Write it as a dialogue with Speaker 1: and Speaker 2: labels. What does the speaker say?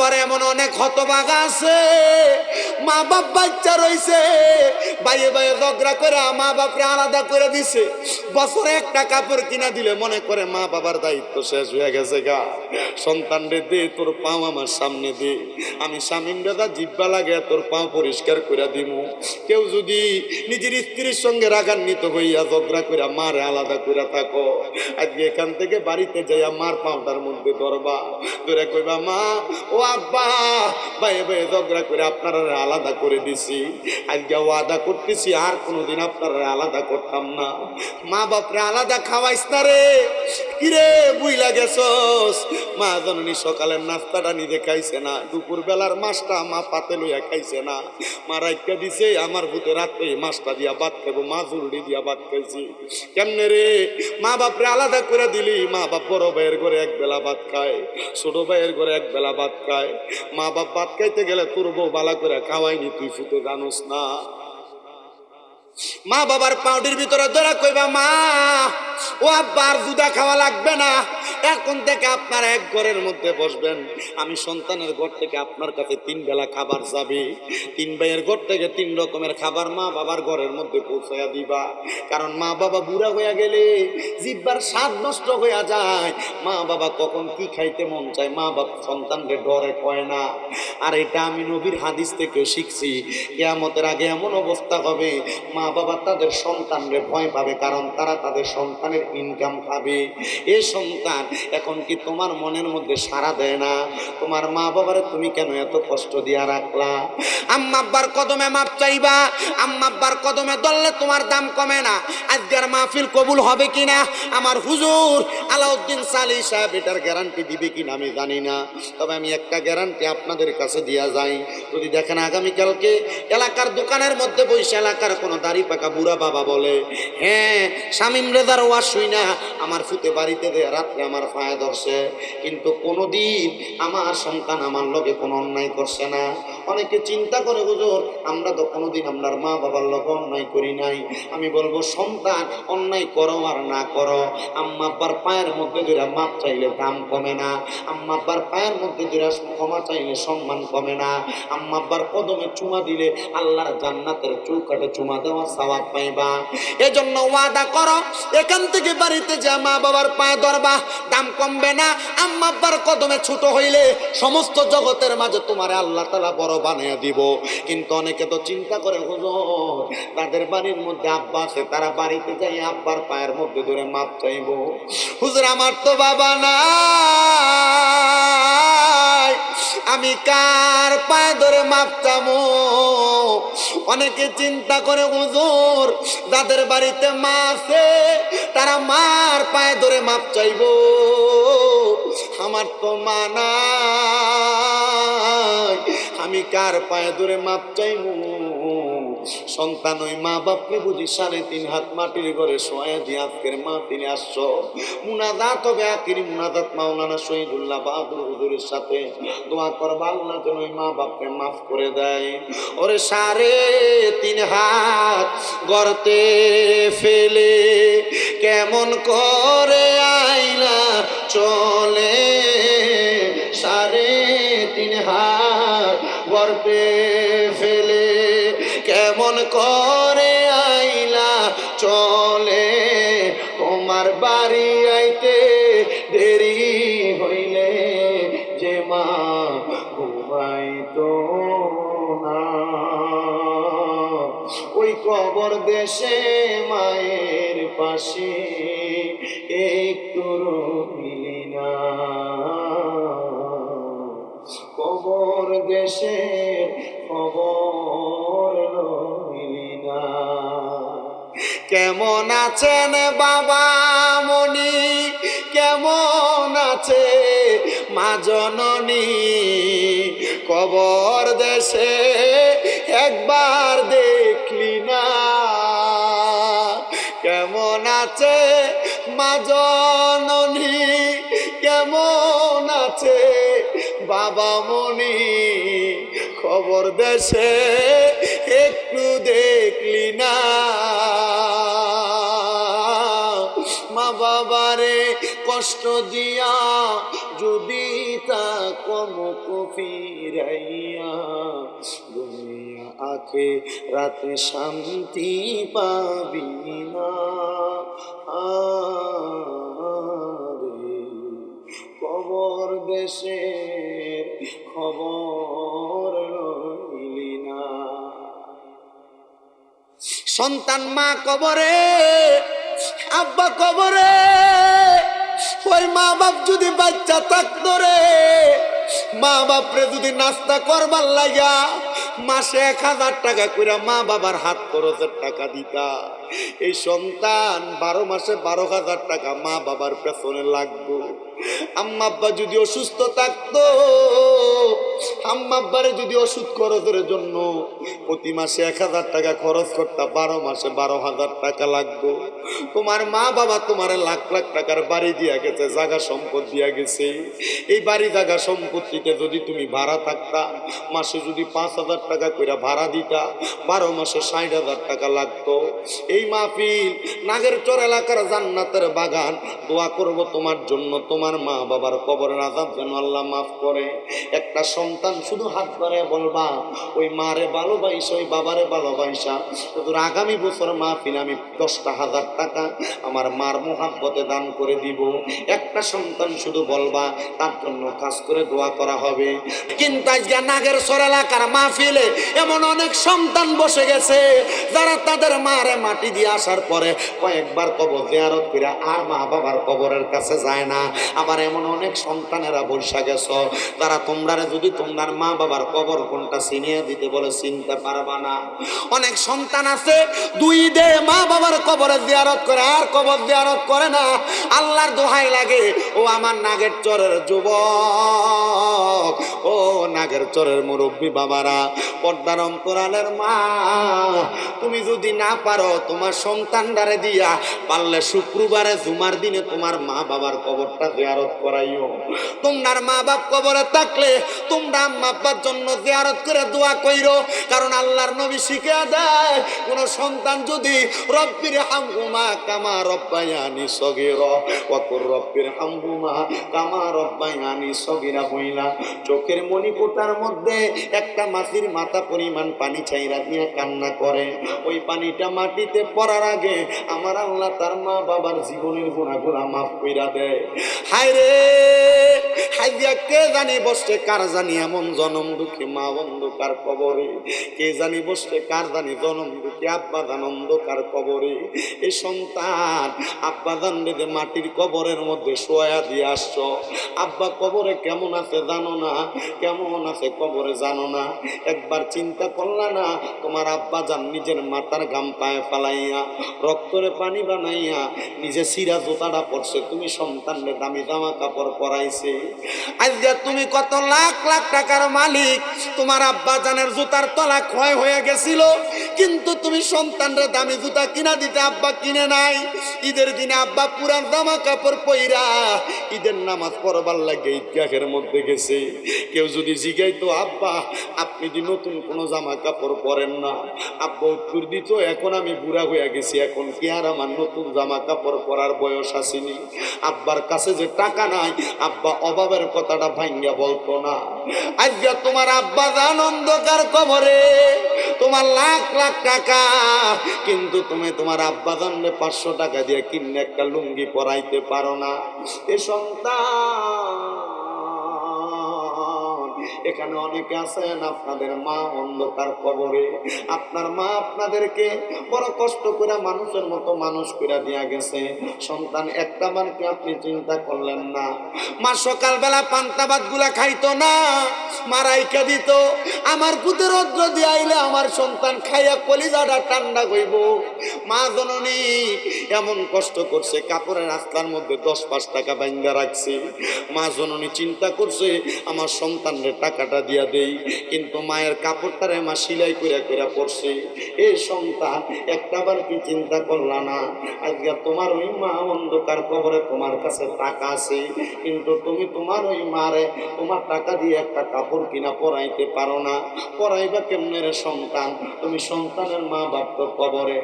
Speaker 1: আবার এমন অনেক হতবাগা আছে। মা বাপ বাচ্চা রইছে বাইয়ে বাইয়ে ঝগড়া করে মা বাপরে আলাদা করে দিছে। বছরে একটা কাপড় কিনা দিলে মনে করে মা বাবার দায়িত্ব শেষ হয়ে গেছে গা। সন্তান রে, দে তোর পাও আমার সামনে দে। আমি স্বামীন দাদা জিব্বা লাগে, তোর পাও পরিষ্কার করে দিব কেউ যদি নিজের স্ত্রীর সঙ্গে রাগান্বিত হইয়া ঝগড়া করে মারে আলাদা করে থাকো। আজকে এখান থেকে বাড়িতে যাইয়া মার পাউটার মধ্যে ধরবা। ধরে কইবা, মা, ও ভাইয়ে ভাইয়ে ঝগড়া করে আপনারা আলাদা করে দিছি। আজকে ওয়াদা করতেছি, আর কোনোদিন আপনারা আলাদা করতাম না। মা বাপরে আলাদা খাওয়াইস না রে। কিরে বুইলা গেছস? মা জননী সকালের নাস্তাটা নিজে খাইছে না দুপুর বেলার মাছটা মা পাতে লইয়া খাইছে না। মা রাইকা দিছে, আমার ভূতে রাত্রে মাছটা দিয়া ভাত খাব মা জুরুড়ি দিয়া ভাত খাইছি। কেমনে রে? মা বাপরে আলাদা করে দিলি, মা বাপ বড় ভাইয়ের ঘরে এক বেলা ভাত খায়, ছোট ভাইয়ের ঘরে এক বেলা ভাত খায়। মা বাপ ভাত খাইতে গেলে তোর বউ বালা করে খাওয়াইনি তুই ফুটে জানোস না। মা বাবার পাউডির ভিতরে ধরা কইবা, মা, ও আব্বার দুধা খাওয়া লাগবে না। এখন থেকে আপনার এক ঘরের মধ্যে বসবেন। আমি সন্তানের ঘর থেকে আপনার কাছে তিন বেলা খাবার যাবে তিন ভাইয়ের ঘর থেকে তিন রকমের খাবার মা বাবার ঘরের মধ্যে পৌঁছাইয়া দিবা। কারণ মা বাবা বুড়া হইয়া গেলে জিব্বার স্বাদ নষ্ট হইয়া যায়। মা বাবা কখন কি খাইতে মন চায়, মা বাবা সন্তানকে ডরে কয় না। আর এটা আমি নবীর হাদিস থেকে শিখছি। কেয়ামতের আগে এমন অবস্থা হবে। মা বাবা তাদের সন্তানরে ভয় পাবে কারণ তারা তাদের সন্তানের ইনকাম পাবে এ সন্তান এখন কি তোমার মনের মধ্যে সাড়া দেয় না? তোমার মা বাবারে তুমি কেন এত কষ্ট দিয়া রাখলা? আম্মা আব্বার কদমে মাপ চাইবা? আম্মা আব্বার কদমে দললে তোমার দাম কমে না। আজকের মাহফিল কবুল হবে কিনা? আমার হুজুর আলাউদ্দিন সালি সাহেব এটার গ্যারান্টি দিবে কিনা আমি জানি না। তবে আমি একটা গ্যারান্টি আপনাদের কাছে দিয়া যাই। যদি দেখেন আগামীকালকে এলাকার দোকানের মধ্যে বসে এলাকার কোনো দাড়ি পাকা বুড়া বাবা বলে হ্যাঁ শামিম রেজার ওয়াশ শুই না, আমার ফুতে বাড়িতে রাত্রে আমার ফায়া ধরছে। কিন্তু কোনোদিন আমার সন্তান আমার লগে কোনো অন্যায় করছে না। অনেকে চিন্তা করে, হুজুর, আমরা তো কোনোদিন আপনার মা বাবার লগে অন্যায় করি নাই। আমি বলব, সন্তান, অন্যায় করো আর না করো। আম্মা আব্বার পায়ের মধ্যে দুরা মাপ চাইলে দাম কমে না। আম্মা আব্বার পায়ের মধ্যে দুরা ক্ষমা চাইলে সম্মান কমে না। আম্মা আব্বার কদমে চুমা দিলে আল্লাহর জান্নাতের চৌকাটে চুমা দেওয়া সওয়াব পাইবা। এজন্য ওয়াদা করো, এখান থেকে বাড়িতে যা মা বাবার পায়ে ধরবা, দাম কমবে না, আম্মা আব্বার কদমে ছোট হইলে সমস্ত জগতের মাঝে তোমার আল্লাহ তালা বড় বানিয়ে দিব। কিন্তু অনেকে তো চিন্তা করে, হুজুর, তাদের বাড়ির মধ্যে আব্বা আছে, তারা বাড়িতে যাই আব্বার পায়ের মধ্যে ধরে মাপ চাইব। হুজুর, আমার তো বাবা নাই, আমি কার পায়ে ধরে মাপ চামো অনেকে চিন্তা করে, হুজুর যাদের বাড়িতে মা আছে, তারা মার পায়ে ধরে মাপ চাইব। আমার তো মা নাই, আমি কার পায়ে ধরে মাপ চাইব? সন্তান ওই মা বাপকে বুঝি সাড়ে তিন হাত মাটির ঘরে শোয়া দিয়ে আজকের মা তিনি আসছো? মুনাদাত হবে আকিরি মুনাদাত মাওলানা শহীদুল্লাহ বাহাদুর হুজুরের সাথে। দোয়া করবা আল্লাহ যেন ওই মা বাপকে মাফ করে দেয়। ওরে সাড়ে তিন হাত গর্তে ফেলে কেমন করে আইলা চলে? সাড়ে তিন হাত ফেলে কেমন করে আইলা চলে? তোমার বাড়ি আইতে দেরি হইলে যে মা ঘুমাইতো না। ওই কবর দেশে মায়ের পাশে একটু রইলি না। কবর দেশে খবর কেমন আছেন বাবা মনি কেমন আছে মা জননী? কবর দেশে একবার দেখলি না। কেমন আছে মা জননী? কেমন আছে বাবা মনি খবর দেশে একটু দেখলি না। কষ্ট দিয়া যদি তা কম কফিরাইয়া দুনিয়া আখে রাতে শান্তি পাবি না। কবর দেশের খবর রইলি না। সন্তান মা কবরে, আব্বা কবরে ওই মা বাপ যদি বাচ্চা থাকতো রে মা বাপরে যদি নাস্তা করবার লাগা মাসে এক হাজার টাকা করে মা বাবার হাত খরচের টাকা দিতা। এই সন্তান বারো মাসে বারো হাজার টাকা মা বাবার পেছনে লাগতো আম্মা আব্বা যদি অসুস্থ থাকতো, আম্মা আব্বারে যদি ওষুধ খরচের জন্য প্রতি মাসে এক হাজার টাকা খরচ করতা বারো মাসে বারো হাজার টাকা লাগতো তোমার মা বাবা তোমার লাখ লাখ টাকার বাড়ি দিয়া গেছে জায়গা সম্পদ দিয়া গেছে। এই বাড়ি জায়গা সম্পত্তিতে যদি তুমি ভাড়া থাকতা, মাসে যদি পাঁচ হাজার টাকা করে ভাড়া দিতা, বারো মাসে ষাট হাজার টাকা লাগতো। এই মাহফিল নাগের চর এলাকার জান্নাতের বাগান। দোয়া করব তোমার জন্য, তোমার মা বাবার কবরের আজাব যেন আল্লাহ মাফ করে। একটা সন্তান শুধু হাত ধরে বলবা, ওই মারে ভালোবাসা ওই বাবারে ভালোবাসা তোর আগামী বছর মাহফিল আমি দশটা হাজার টাকা আমার মার মোহাব্বতে দান করে দিব। একটা সন্তান শুধু বলবা, তার জন্য কাজ করে দোয়া করা হবে। কিন্তু আজকে নাগের সর এলাকার মাহফিলে এমন অনেক সন্তান বসে গেছে, যারা তাদের মারে মাটি দিয়ে আসার পরে কয়েকবার কবর আর মা বাবার কবরের কাছে যায় না। আবার এমন অনেক সন্তানেরা বৈশা গেছ, তারা তোমরা যদি মা বাবার কবর কোনটা চিনিয়ে দিতে বলে চিনতে পারবা না। অনেক সন্তান আছে, দুই দে মা বাবার কবরে জিয়ারত করে, আর কবর জিয়ারত করে না। আল্লাহর দোহাই লাগে, ও আমার নাগের চরের যুবক, ও নাগের চরের মুরব্বী বাবারা, পর্দার অন্তরালের মা তুমি যদি না পারো, তোমার সন্তানদারে দিয়া পারলে শুক্রবারে জুমার দিনে তোমার মা বাবার কবরটা জিয়ারত করাইও। তোমার মা বাপ কবরে থাকলে তোমরা আম্মা আব্বার জন্য জিয়ারত করে দোয়া কইরো, কারণ আল্লাহর নবী শিখে দেয়, কোন সন্তান যদি রব্বির হামহুমা কামা রব্বায়ানি সগীর, ওয়াকুর রব্বির হামহুমা কামা রব্বায়ানি সগীরা বইলা চোখের মণিপুটার মধ্যে একটা মাছির মাথা পরিমাণ পানি চাইরা দিয়ে কান্না করে। ওই পানিটা মাটিতে পড়ার আগে আমার আল্লাহ তার মা বাবার জীবনের গোড়া গোড়া মাফ কইরা দেয়। হায় রে হাইয়া কে জানি বসছে কার জানি এমন জনম দুঃখী, মা অন্ধকার কবরে। কে জানি বসছে কার জানি জনম দুঃখী, আব্বা জান অন্ধকার কবরে। এই সন্তান, আব্বা জান রে মাটির কবরের মধ্যে শোয়া দিয়ে আসছ। আব্বা কবরে কেমন আছে জানো না? কেমন আছে কবরে জানো না? একবার চিন্তা করলা না, তোমার আব্বা যান নিজের মাথার গাম পায়ে ফালাইয়া, রক্তরে পানি বানাইয়া, নিজে সিরা জোতাটা পড়ছে তুমি সন্তানরে দামি জামা কাপড় পরাইছে। তুমি কত লাখ লাখ টাকার মালিক। তোমার আব্বা জানের জুতার তলা ক্ষয় হয়ে গেছিল। কিন্তু তুমি দামি জুতা কিনা দিতে আব্বা কিনে নাই। ঈদের দিনে আব্বা পুরান জামা কাপড় পইরা ঈদের নামাজ পড়বার লাগে মধ্যে গেছে। কেউ যদি জিগাইতো, আব্বা, আপনি যে নতুন কোনো জামা কাপড় পরেন না। আব্বা উত্তর দিত, এখন আমি বুড়া হয়ে গেছি, এখন কি আর আমার নতুন জামা কাপড় পরার বয়স আসেনি? আব্বার কাছে যে টাকা নাই, আব্বা অভাবের কথাটা ভাঙ্গা বলতো না। আজকে তোমার আব্বা জান অন্ধকার কবরে, তোমার লাখ লাখ টাকা। কিন্তু তুমি তোমার আব্বা জানলে পাঁচশো টাকা দিয়ে কিনে একটা লুঙ্গি পরাইতে পারো না। এ সন্তান এখানে অনেকে আছেন, আপনাদের মা অন্ধকার কবরে। আপনার মা আপনাদেরকে বড় কষ্ট করে মানুষের মতো মানুষ করে দিয়া গেছে। সন্তান একটা বারকে আপনি চিন্তা করলেন না। মা সকালবেলা পান্তা ভাতগুলা খাইতো না, মারাইকা দিত। আমার পুতে রৌদ্র দিয়ে আইলে আমার সন্তান খাইয়া কলিজাটা ঠান্ডা হইব। মা জননী এমন কষ্ট করছে, কাপড়ের রাস্তার মধ্যে দশ পাঁচ টাকা বাইন্দা রাখছে। মা জননী চিন্তা করছে, আমার সন্তানের টাকাটা দিয়া দেই, কিন্তু মায়ের কাপড়টারে মা সিলাই করে করে পড়ছে এ সন্তান, একটা বার কি চিন্তা করলা না, আজকে তোমার ওই মা অন্ধকার কবরে তোমার কাছে টাকা আছে, কিন্তু তুমি তোমার ওই মারে তোমার টাকা দিয়ে একটা কাপড় কিনা পরাইতে পারো না। পরাইবা কেমনে রে সন্তান? তুমি সন্তানের মা বাপ তো কবরে।